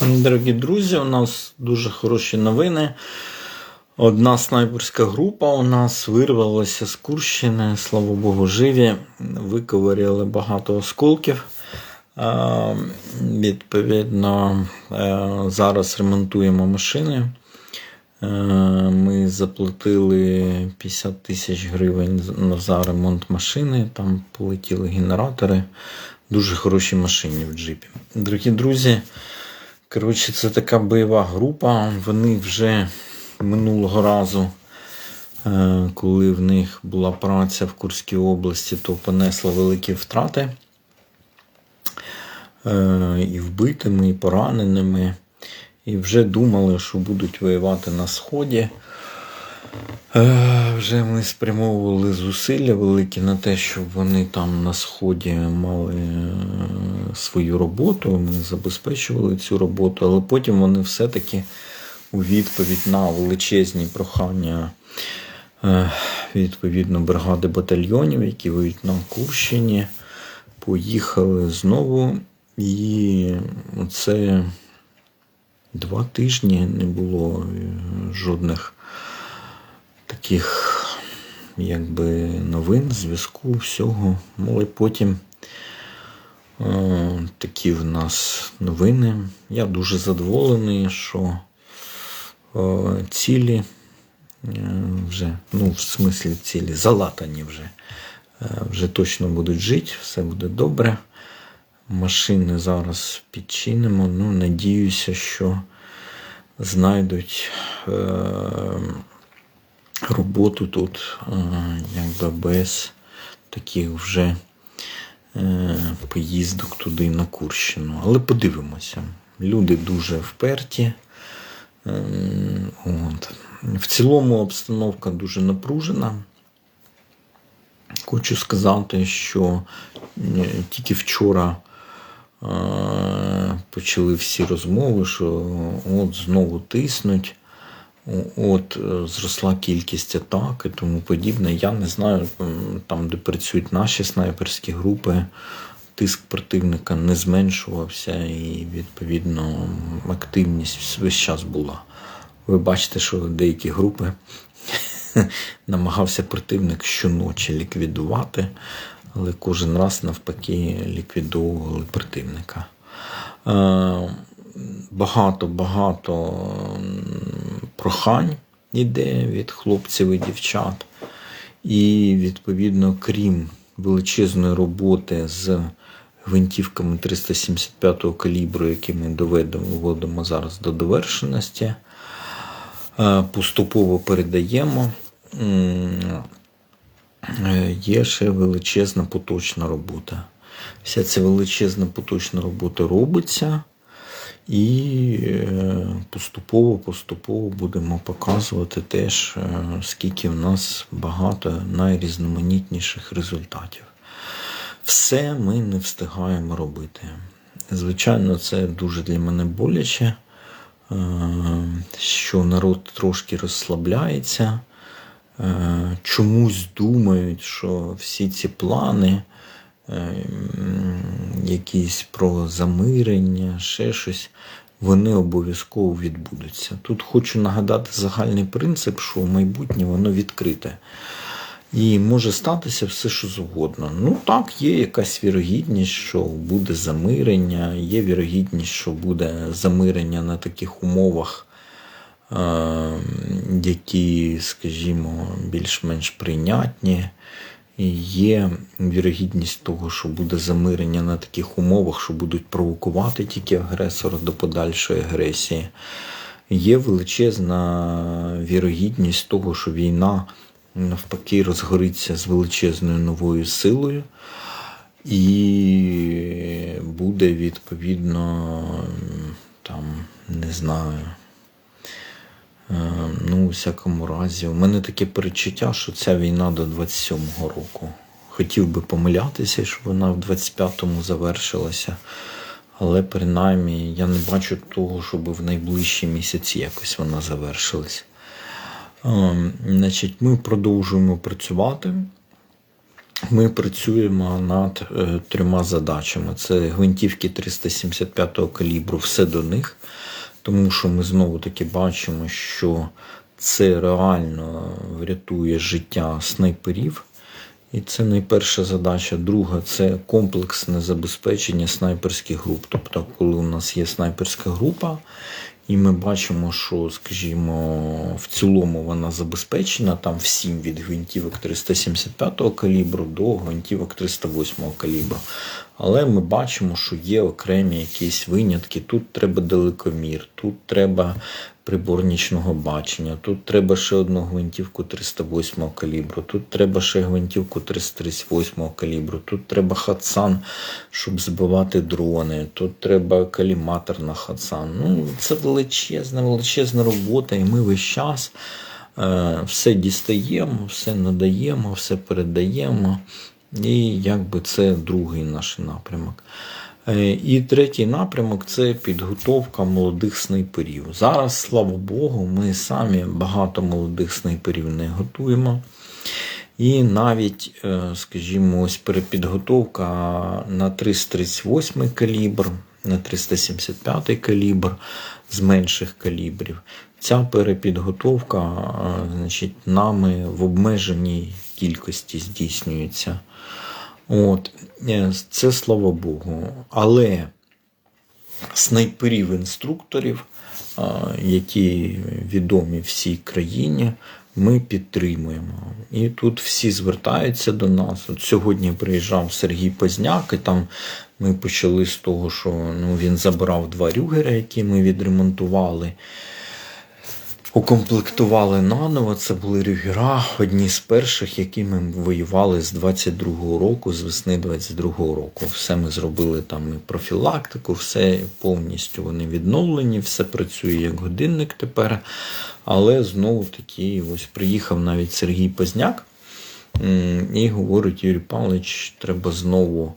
Дорогі друзі, у нас дуже хороші новини. Одна снайперська група у нас вирвалася з Курщини, слава Богу, живі. Виковиряли багато осколків. Е, Відповідно, е, зараз ремонтуємо машини. Е, Ми заплатили 50 тисяч гривень за ремонт машини. Там полетіли генератори. Дуже хороші машини в джипі. Дорогі друзі, коротше, це така бойова група. Вони вже минулого разу, е, коли в них була праця в Курській області, то понесла великі втрати е, і вбитими, і пораненими. І вже думали, що будуть воювати на Сході. Е, Вже ми спрямовували зусилля великі на те, щоб вони там на Сході мали е, свою роботу. Ми забезпечували цю роботу, але потім вони все-таки у відповідь на величезні прохання е, відповідно бригади батальйонів, які воюють на Курщині, поїхали знову. І це два тижні не було жодних таких якби новин, зв'язку, всього. Ну, Але потім е, такі в нас новини. Я дуже задоволений, що е, цілі е, вже, ну, в смислі цілі, залатані вже. Вже точно будуть жити, все буде добре. Машини зараз підчинимо. Ну, надіюся, що знайдуть. Роботу тут е, якби без таких вже е, поїздок туди на Курщину. Але подивимося. Люди дуже вперті. Е, От. В цілому обстановка дуже напружена. Хочу сказати, що е, тільки вчора почали всі розмови, що от знову тиснуть. От е, зросла кількість атак і тому подібне. Я не знаю, там, де працюють наші снайперські групи, тиск противника не зменшувався, і відповідно активність весь час була. Ви бачите, що деякі групи намагався противник щоночі ліквідувати, але кожен раз навпаки ліквідовували противника. Е, Багато багато прохань іде від хлопців і дівчат. І, відповідно, крім величезної роботи з гвинтівками 375-го калібру, які ми доведемо, зараз до довершеності, е, поступово передаємо. Е, Є ще величезна поточна робота. Вся ця величезна поточна робота робиться. І е, поступово-поступово будемо показувати теж, е, скільки в нас багато найрізноманітніших результатів. Все ми не встигаємо робити. Звичайно, це дуже для мене боляче, е, що народ трошки розслабляється, е, чомусь думають, що всі ці плани е, якісь про замирення, ще щось, вони обов'язково відбудуться. Тут хочу нагадати загальний принцип, що майбутнє воно відкрите. І може статися все, що завгодно. Ну так, є якась вірогідність, що буде замирення, є вірогідність, що буде замирення на таких умовах, е, які, скажімо, більш-менш прийнятні. Є вірогідність того, що буде замирення на таких умовах, що будуть провокувати тільки агресора до подальшої агресії. Є величезна вірогідність того, що війна навпаки розгориться з величезною новою силою, і буде відповідно там, не знаю. Е, Ну, у всякому разі, у мене таке перечуття, що ця війна до 27-го року. Хотів би помилятися, щоб вона в 25-му завершилася. Але принаймні я не бачу того, щоб в найближчі місяці якось вона завершилась. Е, Значить, ми продовжуємо працювати. ми працюємо над е, трьома задачами: це гвинтівки 375-го калібру, все до них, тому що ми знову таки бачимо, що це реально врятує життя снайперів. І це найперша задача. Друга це комплексне забезпечення снайперських груп. Тобто, коли у нас є снайперська група, і ми бачимо, що, скажімо, в цілому вона забезпечена там всім від гвинтівок 375 калібру до гвинтівок 308 калібру. Але ми бачимо, що є окремі якісь винятки. Тут треба далекомір, тут треба прибор нічного бачення, тут треба ще одну гвинтівку 308 калібру, тут треба ще гвинтівку 338 калібру, тут треба хатсан, щоб збивати дрони, тут треба каліматор на хатсан. Ну, Це величезна, величезна робота, і ми весь час. е, Все дістаємо, все надаємо, все передаємо. І якби це другий наш напрямок. Е, І третій напрямок це підготовка молодих снайперів. Зараз, слава Богу, ми самі багато молодих снайперів не готуємо. І навіть, е, скажімо, ось перепідготовка на 338 калібр, на 375 калібр з менших калібрів. Ця перепідготовка, е, значить, нами в обмеженій кількості здійснюється. От, е, це слава Богу. Але снайперів-інструкторів, які відомі всій країні, ми підтримуємо. І тут всі звертаються до нас. От сьогодні приїжджав Сергій Позняк, і там ми почали з того, що ну, він забрав два рюгери, які ми відремонтували. Укомплектували наново. Це були рюгера, одні з перших, які ми воювали з 22-го року, з весни 22-го року. Все ми зробили там і профілактику, все повністю вони відновлені, все працює як годинник тепер. Але знову таки, ось приїхав навіть Сергій Позняк і говорить: Юрій Павлович, треба знову.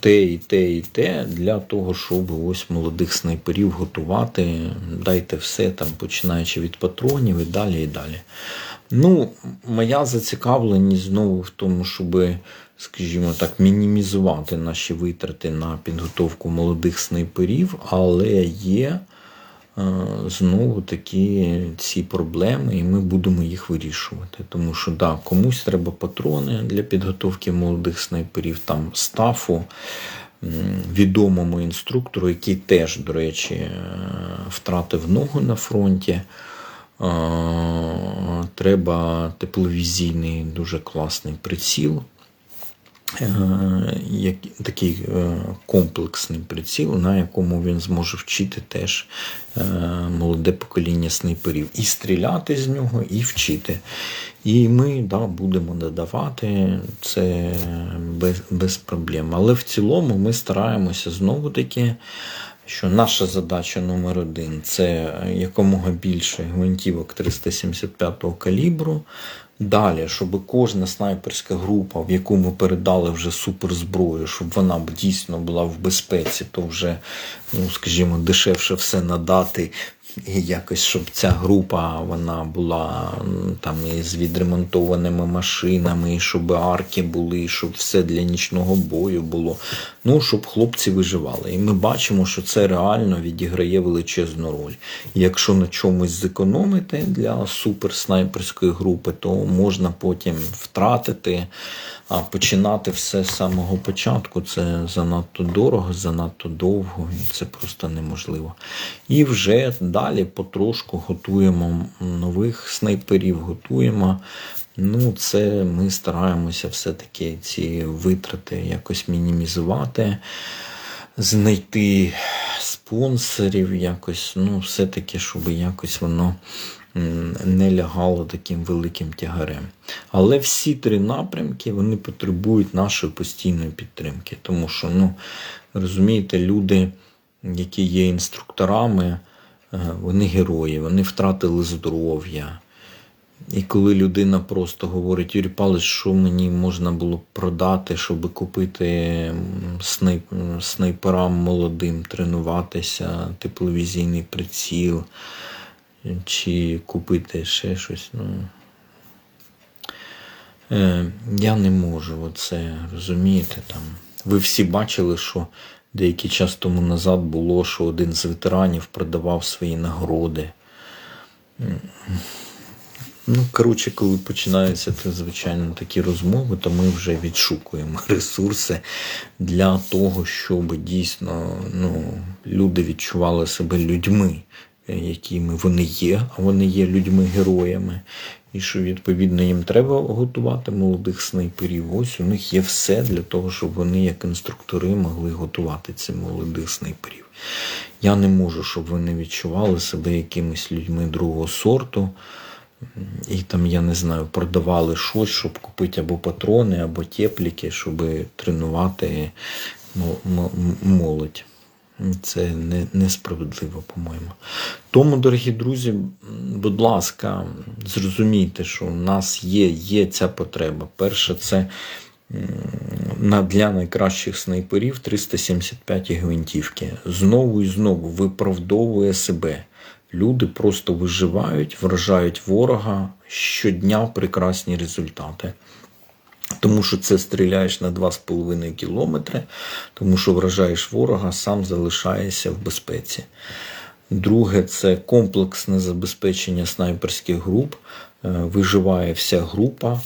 Те і те, і те для того, щоб ось молодих снайперів готувати. Дайте все там, починаючи від патронів і далі і далі. Ну, моя зацікавленість знову в тому, щоб, скажімо так, мінімізувати наші витрати на підготовку молодих снайперів, але є знову такі ці проблеми, і ми будемо їх вирішувати. Тому що да, комусь треба патрони для підготовки молодих снайперів, там стафу, відомому інструктору, який теж, до речі, е, втратив ногу на фронті. Е, Треба тепловізійний дуже класний приціл. Е, такий е, комплексний приціл, на якому він зможе вчити теж е, молоде покоління снайперів. І стріляти з нього, і вчити. І ми да, будемо додавати це без, без проблем. Але в цілому ми стараємося знову таки. Що наша задача номер один це якомога більше гвинтівок 375-го калібру. Далі, щоб кожна снайперська група, в яку ми передали вже суперзброю, щоб вона дійсно була в безпеці, то вже, ну скажімо, дешевше все надати. Якось, щоб ця група вона була там і з відремонтованими машинами, щоб арки були, щоб все для нічного бою було. Ну, щоб хлопці виживали. І ми бачимо, що це реально відіграє величезну роль. Якщо на чомусь зекономити для суперснайперської групи, то можна потім втратити, а починати все з самого початку це занадто дорого, занадто довго, і це просто неможливо. І вже далі потрошку готуємо нових снайперів, готуємо. Ну, це ми стараємося все-таки ці витрати якось мінімізувати, знайти спонсорів, якось, ну, все-таки, щоб якось воно не лягало таким великим тягарем. Але всі три напрямки вони потребують нашої постійної підтримки. Тому що, ну, розумієте, люди, які є інструкторами, вони герої, вони втратили здоров'я. І коли людина просто говорить, Юрій Павлович, що мені можна було продати, щоб купити снайперам молодим, тренуватися, тепловізійний приціл, чи купити ще щось. Ну, Е, я не можу оце розумієте. Там. Ви всі бачили, що деякий час тому назад було, що один з ветеранів продавав свої нагороди. Ну, коротше, коли починаються звичайно такі розмови, то ми вже відшукуємо ресурси для того, щоб дійсно ну, люди відчували себе людьми, якими вони є, а вони є людьми-героями. І що відповідно їм треба готувати молодих снайперів. Ось у них є все для того, щоб вони, як інструктори, могли готувати цих молодих снайперів. Я не можу, щоб вони відчували себе якимись людьми другого сорту. І там, я не знаю, продавали щось, щоб купити або патрони, або тепліки, щоб тренувати мо- молодь. Це не, несправедливо, по-моєму. Тому, дорогі друзі, будь ласка, зрозумійте, що у нас є, є ця потреба. Перше, це для найкращих снайперів 375 гвинтівки. Знову і знову виправдовує себе. Люди просто виживають, вражають ворога щодня прекрасні результати. Тому що це стріляєш на 2,5 кілометри, тому що вражаєш ворога, сам залишаєшся в безпеці. Друге, це комплексне забезпечення снайперських груп. Е, Виживає вся група.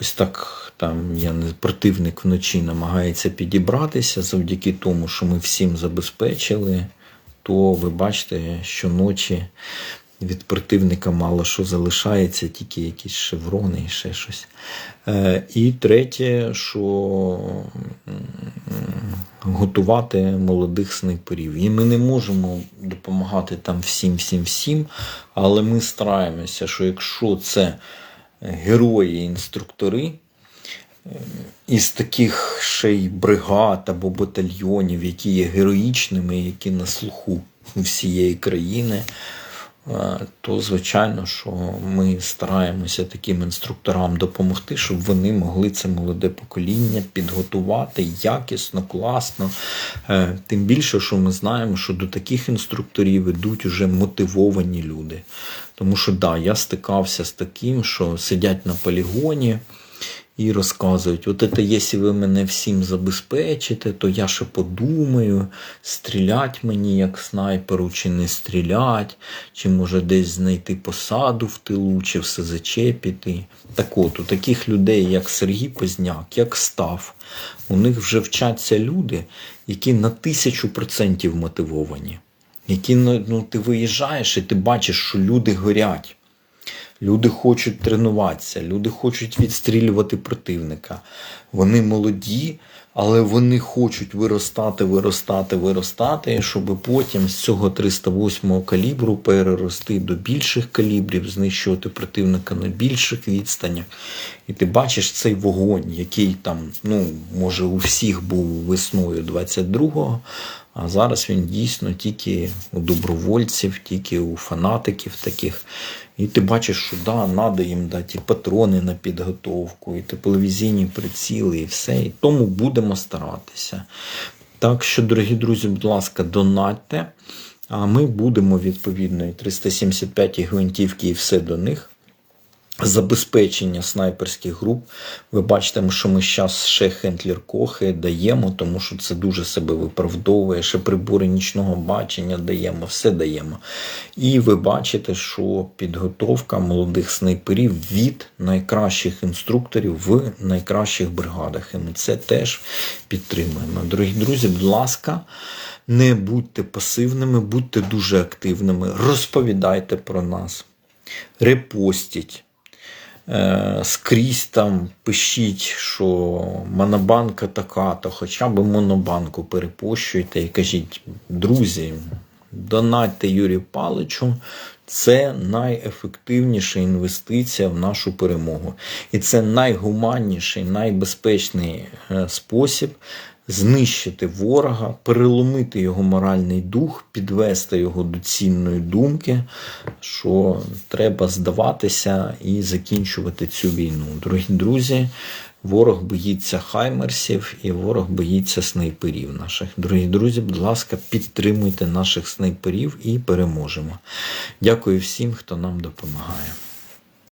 Ось так там я не противник вночі намагається підібратися завдяки тому, що ми всім забезпечили. То ви бачите, що ночі від противника мало що залишається, тільки якісь шеврони і ще щось. Е, І третє, що готувати молодих снайперів. І ми не можемо допомагати там всім, всім, всім, але ми стараємося, що якщо це герої, інструктори, із таких ще й бригад або батальйонів, які є героїчними, які на слуху всієї країни, е, то звичайно, що ми стараємося таким інструкторам допомогти, щоб вони могли це молоде покоління підготувати якісно, класно. Е, Тим більше, що ми знаємо, що до таких інструкторів ідуть уже мотивовані люди. Тому що да, я стикався з таким, що сидять на полігоні і розказують: от це, якщо ви мене всім забезпечите, то я ще подумаю, стрілять мені як снайперу, чи не стрілять, чи може десь знайти посаду в тилу, чи все зачепити. Так от, у таких людей, як Сергій Позняк, як Став, у них вже вчаться люди, які на тисячу процентів мотивовані. Які ну, ну, ти виїжджаєш і ти бачиш, що люди горять. Люди хочуть тренуватися, люди хочуть відстрілювати противника. Вони молоді, але вони хочуть виростати, виростати, виростати, щоб потім з цього 308-го калібру перерости до більших калібрів, знищувати противника на більших відстанях. І ти бачиш цей вогонь, який там, ну, може, у всіх був весною 22-го, а зараз він дійсно тільки у добровольців, тільки у фанатиків таких. І ти бачиш, що да, треба їм дати патрони на підготовку, і тепловізійні приціли, і все. І тому будемо старатися. Так що, дорогі друзі, будь ласка, донатьте. А ми будемо відповідно і 375 гвинтівки і все до них. Забезпечення снайперських груп. Ви бачите, що ми зараз ще Хентлер Кохи даємо, тому що це дуже себе виправдовує. Ще прибори нічного бачення даємо, все даємо. І ви бачите, що підготовка молодих снайперів від найкращих інструкторів в найкращих бригадах. І ми це теж підтримуємо. Дорогі друзі, будь ласка, не будьте пасивними, будьте дуже активними, розповідайте про нас, репостіть. Е, скрізь там пишіть, що монобанка така, то хоча б монобанку перепощуйте і кажіть, друзі, донатьте Юрію Паличу. Це найефективніша інвестиція в нашу перемогу. І це найгуманніший, найбезпечний е, спосіб знищити ворога, переломити його моральний дух, підвести його до цінної думки, що треба здаватися і закінчувати цю війну. Дорогі друзі, ворог боїться хаймерсів і ворог боїться снайперів наших. Дорогі друзі, будь ласка, підтримуйте наших снайперів і переможемо. Дякую всім, хто нам допомагає.